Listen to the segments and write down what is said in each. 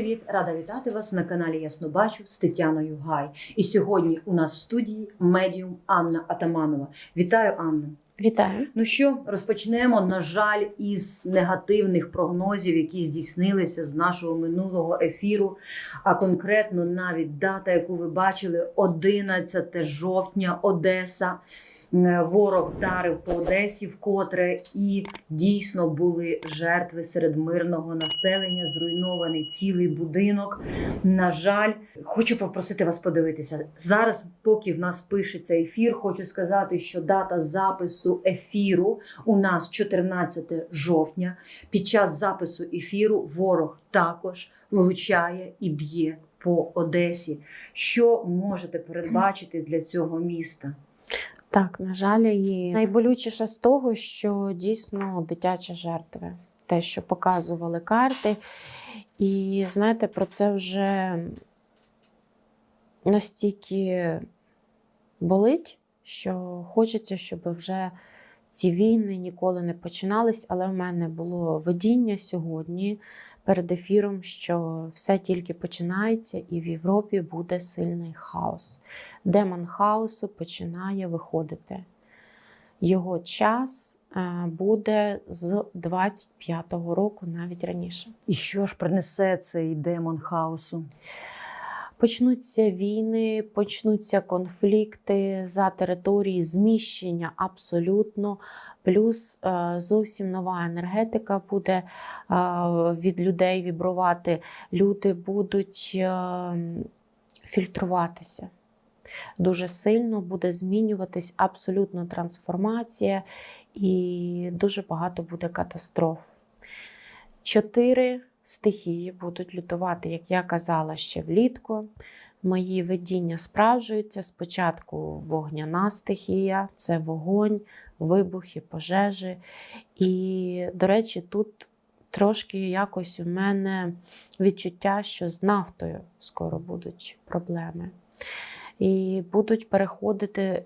привіт! Рада вітати вас на каналі Яснобачу з Тетяною Гай. І сьогодні у нас в студії медіум Анна Атаманова. Вітаю, Анна. Вітаю. Ну що, розпочнемо, на жаль, із негативних прогнозів, які здійснилися з нашого минулого ефіру. А конкретно навіть дата, яку ви бачили, 11 жовтня, Одеса. Е, Ворог вдарив по Одесі вкотре, і дійсно були жертви серед мирного населення, зруйнований цілий будинок. На жаль, хочу попросити вас подивитися зараз. Поки в нас пишеться ефір, хочу сказати, що дата запису ефіру у нас 14 жовтня. Під час запису ефіру ворог також влучає і б'є по Одесі. Що можете передбачити для цього міста? Так, на жаль, і найболючіше з того, що дійсно дитячі жертви, те, що показували карти. І знаєте, про це вже настільки болить, що хочеться, щоб вже ці війни ніколи не починались. Але в мене було видіння сьогодні перед ефіром, що все тільки починається, і в Європі буде сильний хаос. Демон хаосу починає виходити. Його час е, буде з 25-го року, навіть раніше. І що ж принесе цей демон хаосу? Почнуться війни, почнуться конфлікти за території, зміщення абсолютно. Плюс е, зовсім нова енергетика буде е, від людей вібрувати. Люди будуть е, фільтруватися. Дуже сильно буде змінюватись абсолютно трансформація, і дуже багато буде катастроф. Чотири стихії будуть лютувати, як я казала ще влітку. Мої видіння справджуються. Спочатку вогняна стихія, це вогонь, вибухи, пожежі. І, до речі, тут трошки якось у мене відчуття, що з нафтою скоро будуть проблеми. І будуть переходити,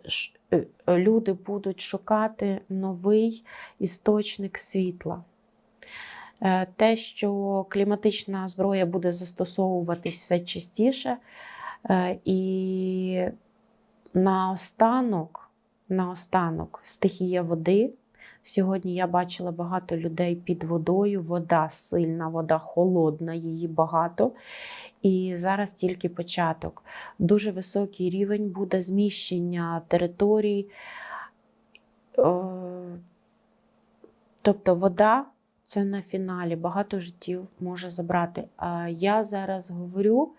е, люди будуть шукати новий істочник світла. Е, Те, що кліматична зброя буде застосовуватись все частіше. Е, І наостанок, наостанок стихія води. Сьогодні я бачила багато людей під водою. Вода сильна, вода холодна, її багато. І зараз тільки початок. Дуже високий рівень буде зміщення територій. Е, Тобто вода це на фіналі, багато життів може забрати. А я зараз говорю,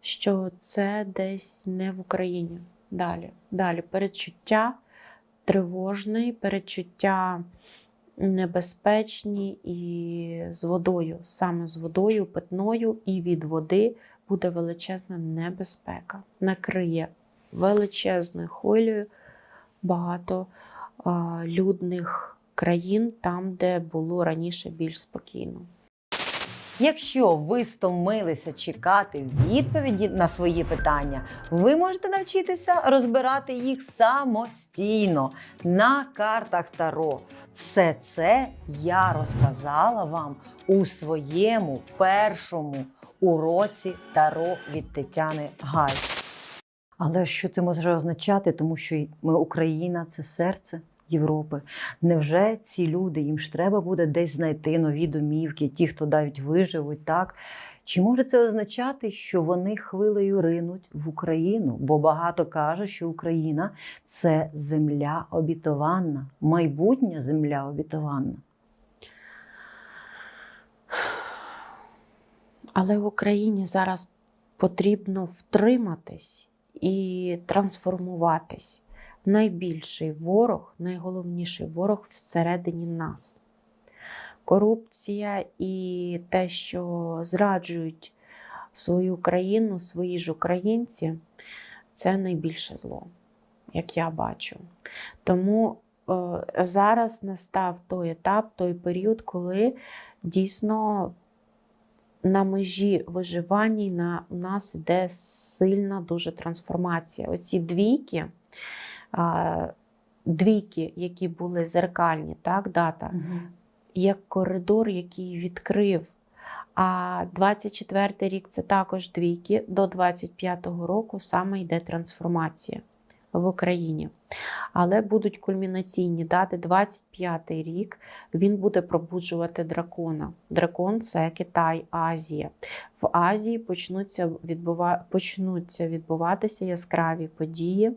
що це десь не в Україні. Далі. Далі передчуття тривожне, передчуття небезпечні і з водою, саме з водою, питною, і від води буде величезна небезпека. Накриє величезною хвилею багато а, людних країн, там, де було раніше більш спокійно. Якщо ви стомилися чекати відповіді на свої питання, ви можете навчитися розбирати їх самостійно на картах Таро. Все це я розказала вам у своєму першому уроці Таро від Тетяни Гай. Але що це може означати? Тому що ми Україна це серце. Європи. Невже ці люди їм ж треба буде десь знайти нові домівки, ті, хто навіть виживуть, так? Чи може це означати, що вони хвилею ринуть в Україну? Бо багато каже, що Україна це земля обітованна, майбутня земля обітованна. Але Україні зараз потрібно втриматись і трансформуватись. Найбільший ворог, найголовніший ворог всередині нас. Корупція і те, що зраджують свою країну, свої ж українці, це найбільше зло, як я бачу. Тому е, зараз настав той етап, той період, коли дійсно на межі виживання у нас йде сильна дуже трансформація. Оці двійки, двійки, які були зеркальні, так, дата, як коридор, який відкрив. А 24 рік це також двійки. До 25-го року саме йде трансформація в Україні. Але будуть кульмінаційні дати. 25-й рік він буде пробуджувати дракона. Дракон це Китай, Азія. В Азії почнуться, відбува... почнуться відбуватися яскраві події,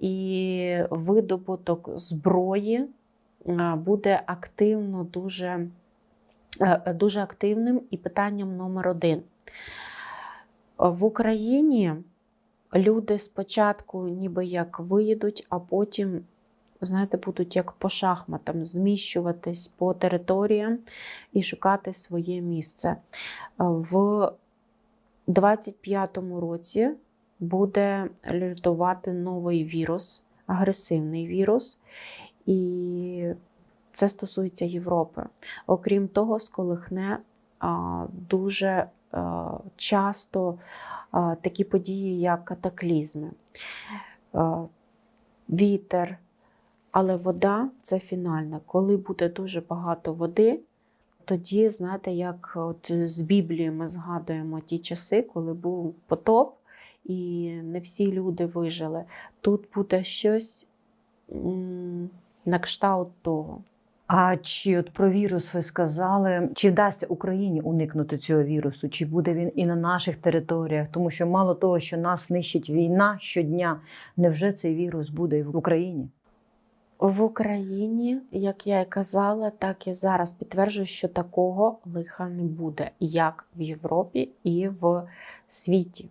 і видобуток зброї буде активно дуже, дуже активним і питанням номер один. В Україні люди спочатку ніби як виїдуть, а потім, знаєте, будуть як по шахматам зміщуватись по територіям і шукати своє місце. В 25-му році буде лютувати новий вірус, агресивний вірус. І це стосується Європи. Окрім того, сколихне дуже часто такі події, як катаклізми, вітер. Але вода це фінальне. Коли буде дуже багато води, тоді, знаєте, як от з Біблії ми згадуємо ті часи, коли був потоп, і не всі люди вижили. Тут буде щось на кшталт того. А чи от про вірус ви сказали, чи вдасться Україні уникнути цього вірусу? Чи буде він і на наших територіях? Тому що мало того, що нас нищить війна щодня, невже цей вірус буде і в Україні? В Україні, як я і казала, так і зараз підтверджую, що такого лиха не буде, як в Європі і в світі.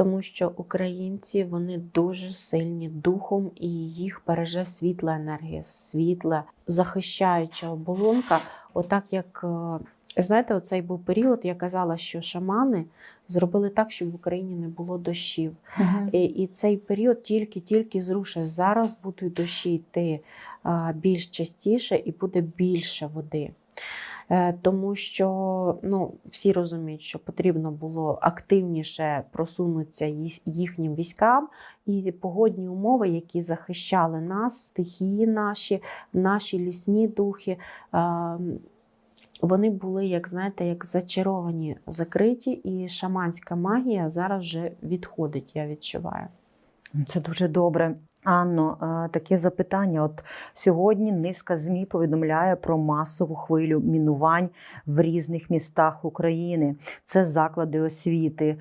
Тому що українці вони дуже сильні духом і їх береже світла енергія, світла, захищаюча оболонка. Отак як е, знаєте, оцей був період, я казала, що шамани зробили так, щоб в Україні не було дощів. І, і цей період тільки-тільки зрушує. Зараз будуть дощі йти а, більш частіше і буде більше води. Е, Тому що ну, всі розуміють, що потрібно було активніше просунутися їхнім військам, і погодні умови, які захищали нас, стихії наші, наші лісні духи. е, Вони були, як знаєте, як зачаровані, закриті, і шаманська магія зараз вже відходить, я відчуваю. Це дуже добре. Анно, е, таке запитання. От сьогодні низка ЗМІ повідомляє про масову хвилю мінувань в різних містах України. Це заклади освіти, е,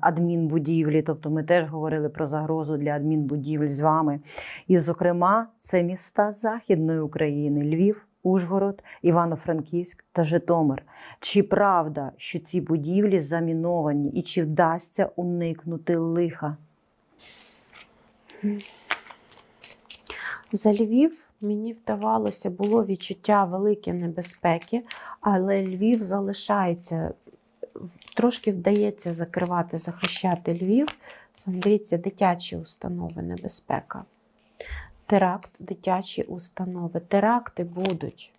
адмінбудівлі. Тобто ми теж говорили про загрозу для адмінбудівель з вами. І, зокрема, це міста Західної України: Львів. Ужгород, Івано-Франківськ та Житомир. Чи правда, що ці будівлі заміновані, і чи вдасться уникнути лиха? За Львів мені вдавалося, було відчуття великої небезпеки, але Львів залишається, трошки вдається закривати, захищати Львів. Сам дивіться, дитячі установи небезпека. Теракт, дитячі установи. Теракти будуть.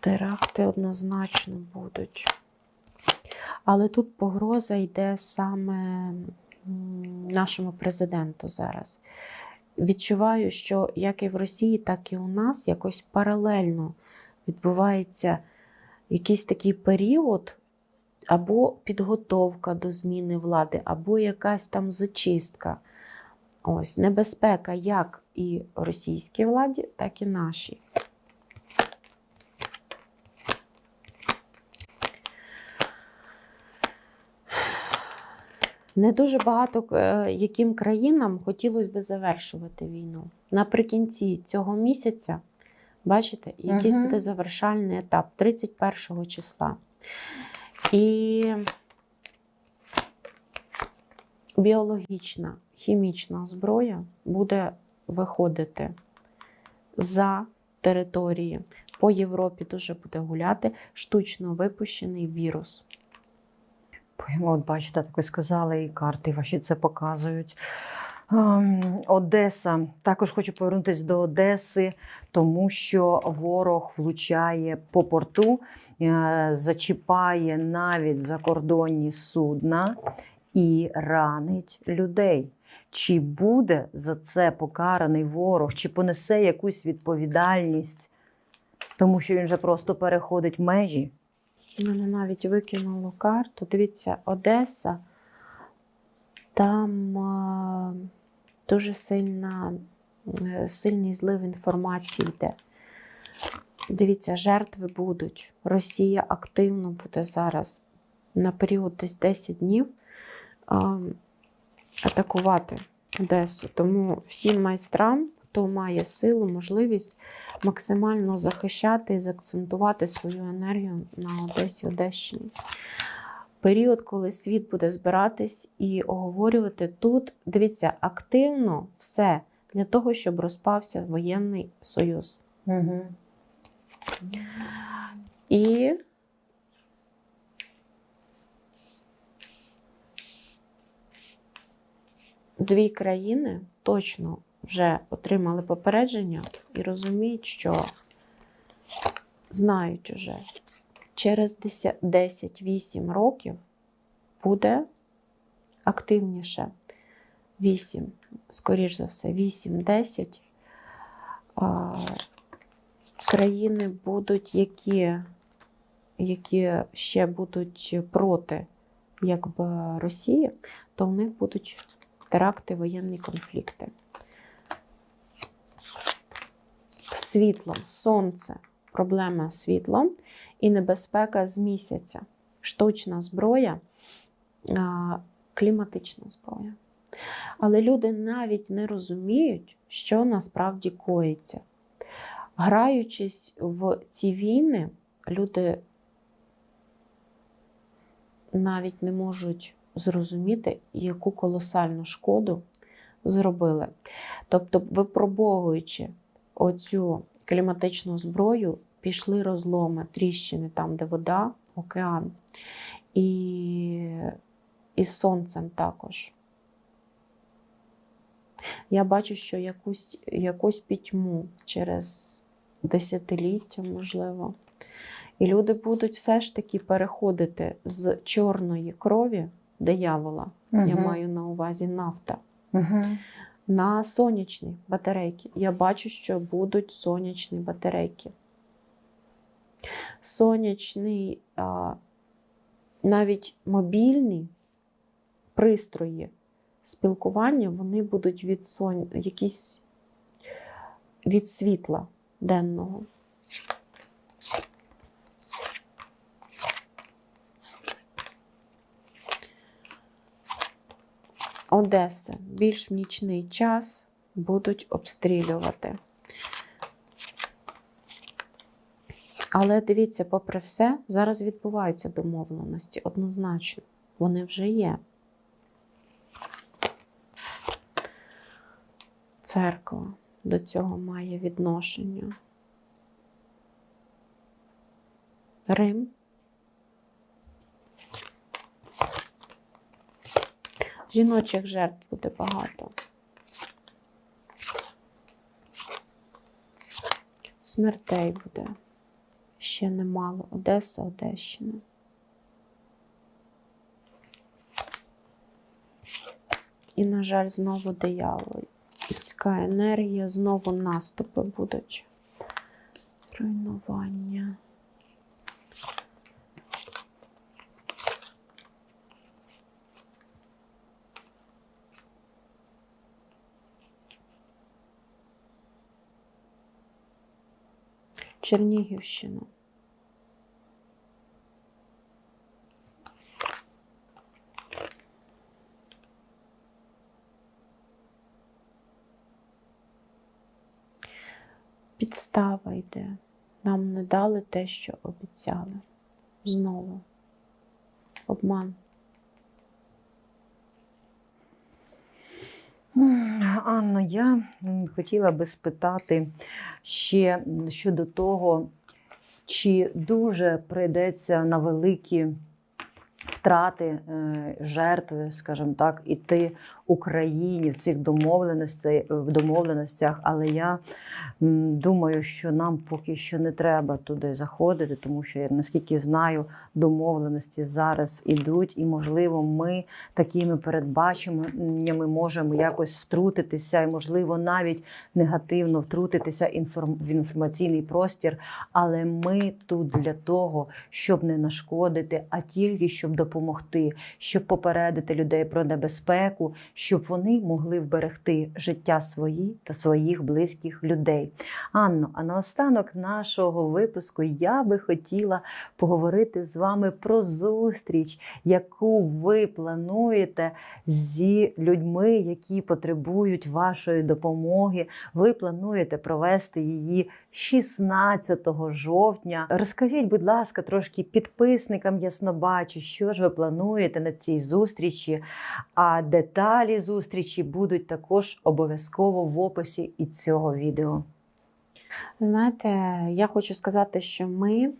Теракти однозначно будуть. Але тут погроза йде саме нашому президенту зараз. Відчуваю, що як і в Росії, так і у нас якось паралельно відбувається якийсь такий період, або підготовка до зміни влади, або якась там зачистка. Ось небезпека як і російській владі, так і нашій. Не дуже багато е, яким країнам хотілося б завершувати війну. Наприкінці цього місяця, бачите, якийсь Мгм. буде завершальний етап 31 числа. І біологічна, хімічна зброя буде виходити за території. По Європі дуже буде гуляти штучно випущений вірус. От бачите, так ви сказали, і карти ваші це показують. Ем, Одеса. Також хочу повернутися до Одеси, тому що ворог влучає по порту, е, зачіпає навіть закордонні судна. і ранить людей. Чи буде за це покараний ворог, чи понесе якусь відповідальність, тому що він же просто переходить межі? Мене навіть викинуло карту. Дивіться, Одеса. Там е, дуже сильна, е, сильний злив інформації йде. Дивіться, жертви будуть. Росія активно буде зараз на період десь 10 днів е, атакувати Одесу. Тому всім майстрам, хто має силу, можливість максимально захищати і заакцентувати свою енергію на Одесі, Одещині. Період, коли світ буде збиратись і оговорювати тут, дивіться, активно все для того, щоб розпався воєнний союз. Угу. І дві країни точно вже отримали попередження і розуміють, що знають уже, через 10-8 років буде активніше 8, скоріш за все, 8-10 країни будуть, які, які ще будуть проти якби, Росії, то в них будуть теракти, воєнні конфлікти. Світлом, сонце, проблема з світлом і небезпека з місяця. Штучна зброя, кліматична зброя. Але люди навіть не розуміють, що насправді коїться. Граючись в ці війни, люди навіть не можуть зрозуміти, яку колосальну шкоду зробили. Тобто, випробовуючи оцю кліматичну зброю, пішли розломи, тріщини там, де вода, океан, і, і з сонцем також. Я бачу, що якусь, якусь пітьму через десятиліття, можливо. І люди будуть все ж таки переходити з чорної крові диявола, я маю на увазі нафта, Угу. На сонячні батарейки. Я бачу, що будуть сонячні батарейки. Сонячний, навіть мобільні пристрої спілкування, вони будуть від сон... якісь від світла денного. Одеси більш в нічний час будуть обстрілювати. Але дивіться, попри все, зараз відбуваються домовленості однозначно. Вони вже є. Церква до цього має відношення. Рим. Жіночих жертв буде багато. Смертей буде ще немало. Одеса, Одещина. І, на жаль, знову диявол. Людська енергія, знову наступи будуть. Руйнування. Чернігівщина. Підстава йде. Нам не дали те, що обіцяли. Знову. Обман. Анна, я хотіла би спитати ще щодо того, чи дуже прийдеться на великі втрати, е, жертви, скажімо так, іти Україні в цих домовленостях, в домовленостях. Але я думаю, що нам поки що не треба туди заходити, тому що наскільки знаю, домовленості зараз ідуть, і можливо, ми такими передбаченнями можемо якось втрутитися, і можливо навіть негативно втрутитися в інформаційний простір. Але ми тут для того, щоб не нашкодити, а тільки щоб допомогти, щоб попередити людей про небезпеку, щоб вони могли вберегти життя свої та своїх близьких людей. Анно, а наостанок нашого випуску я би хотіла поговорити з вами про зустріч, яку ви плануєте зі людьми, які потребують вашої допомоги. Ви плануєте провести її 16 жовтня. Розкажіть, будь ласка, трошки підписникам Яснобачу, що ж ви плануєте на цій зустрічі. А деталі зустрічі будуть також обов'язково в описі і цього відео. Знаєте, я хочу сказати, що ми,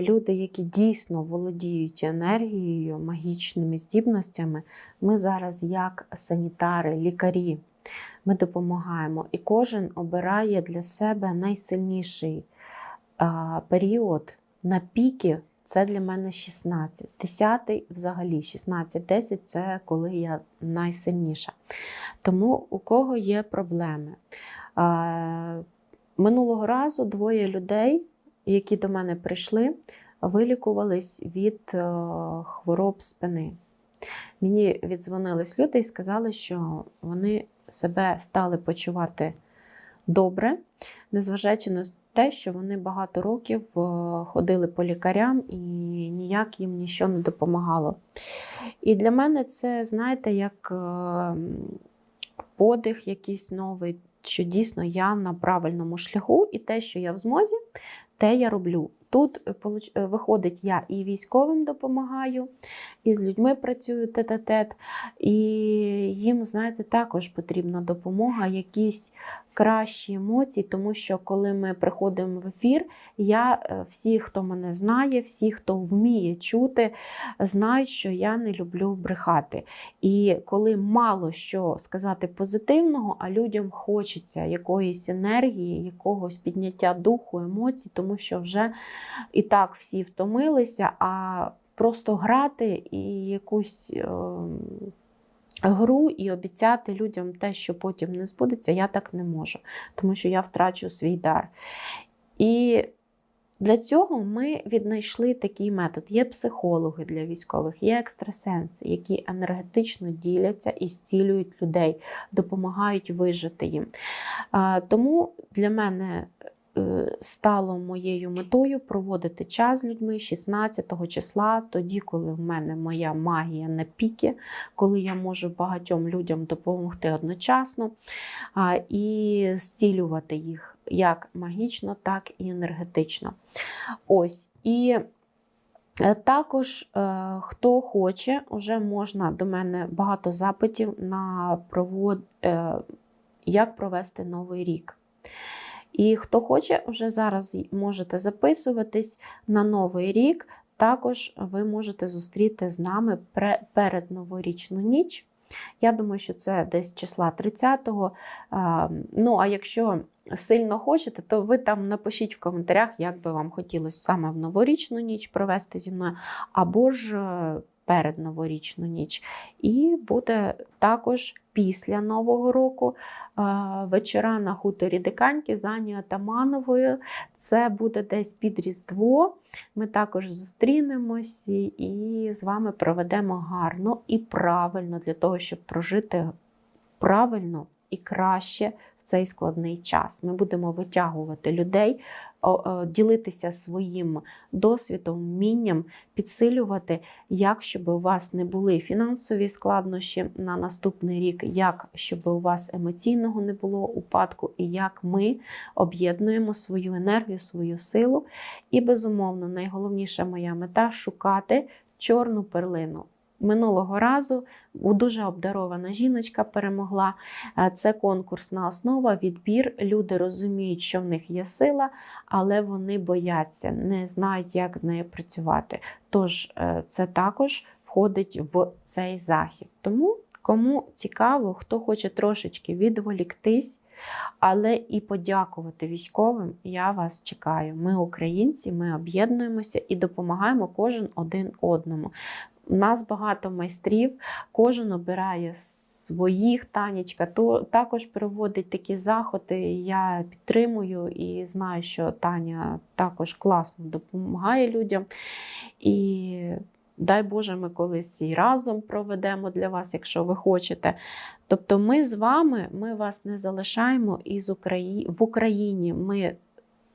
люди, які дійсно володіють енергією, магічними здібностями, ми зараз як санітари, лікарі, ми допомагаємо. І кожен обирає для себе найсильніший а, період на піки. Це для мене 16. 10 взагалі 16-10 це коли я найсильніша. Тому у кого є проблеми. Минулого разу двоє людей, які до мене прийшли, вилікувались від е, хвороб спини. Мені віддзвонились люди і сказали, що вони себе стали почувати добре, незважаючи на те, що вони багато років е, ходили по лікарям і ніяк їм нічого не допомагало. І для мене це, знаєте, як е, подих якийсь новий, що дійсно я на правильному шляху, і те, що я в змозі, те я роблю. Тут е, виходить, я і військовим допомагаю, і з людьми працюю тет-а-тет, і їм, знаєте, також потрібна допомога, якісь кращі емоції, тому що коли ми приходимо в ефір, я е, всі, хто мене знає, всі, хто вміє чути, знають, що я не люблю брехати. І коли мало що сказати позитивного, а людям хочеться якоїсь енергії, якогось підняття духу, емоцій, тому що вже і так всі втомилися, а просто грати і якусь. ем, Гру і обіцяти людям те, що потім не збудеться, я так не можу, тому що я втрачу свій дар. І для цього ми віднайшли такий метод. Є психологи для військових, є екстрасенси, які енергетично діляться і зцілюють людей, допомагають вижити їм. Тому для мене стало моєю метою проводити час з людьми 16 числа, тоді, коли в мене моя магія на піки, коли я можу багатьом людям допомогти одночасно і зцілювати їх як магічно, так і енергетично. Ось. І е, також, е, хто хоче, вже можна до мене багато запитів на провод, е, як провести новий рік. І хто хоче, вже зараз можете записуватись на новий рік. Також ви можете зустріти з нами перед новорічну ніч. Я думаю, що це десь числа 30-го. Ну, а якщо сильно хочете, то ви там напишіть в коментарях, як би вам хотілося саме в новорічну ніч провести зі мною, або ж е, перед новорічну ніч. І буде також після Нового року е, вечора на хуторі Диканьки з Анією. Це буде десь під Різдво. Ми також зустрінемось і- з вами проведемо гарно і правильно для того, щоб прожити правильно і краще цей складний час. Ми будемо витягувати людей, ділитися своїм досвідом, вмінням, підсилювати, як щоб у вас не були фінансові складнощі на наступний рік, як щоб у вас емоційного не було упадку, і як ми об'єднуємо свою енергію, свою силу. І, безумовно, найголовніша моя мета шукати чорну перлину. Минулого разу дуже обдарована жіночка перемогла. Е, Це конкурсна основа, відбір. Люди розуміють, що в них є сила, але вони бояться, не знають, як з нею працювати. Тож е, це також входить в цей захід. Тому Кому цікаво, хто хоче трошечки відволіктись, але і подякувати військовим, я вас чекаю. Ми українці, ми об'єднуємося і допомагаємо кожен один одному. У нас багато майстрів, кожен обирає своїх танечка, то також проводить такі заходи. Я підтримую і знаю, що Таня також класно допомагає людям. І дай Боже, ми колись і разом проведемо для вас, якщо ви хочете. Тобто, ми з вами, ми вас не залишаємо із Украї... в Україні. Ми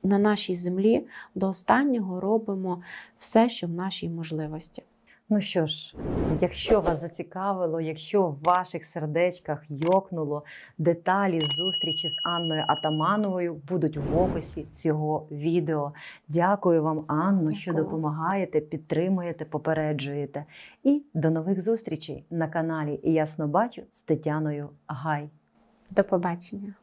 на нашій землі до останнього робимо все, що в нашій можливості. Ну що ж, якщо вас зацікавило, якщо в ваших сердечках йокнуло, деталі зустрічі з Анною Атамановою будуть в описі цього відео. Дякую вам, Анно, що допомагаєте, підтримуєте, попереджуєте. І до нових зустрічей на каналі Ясно бачу з Тетяною Гай. До побачення.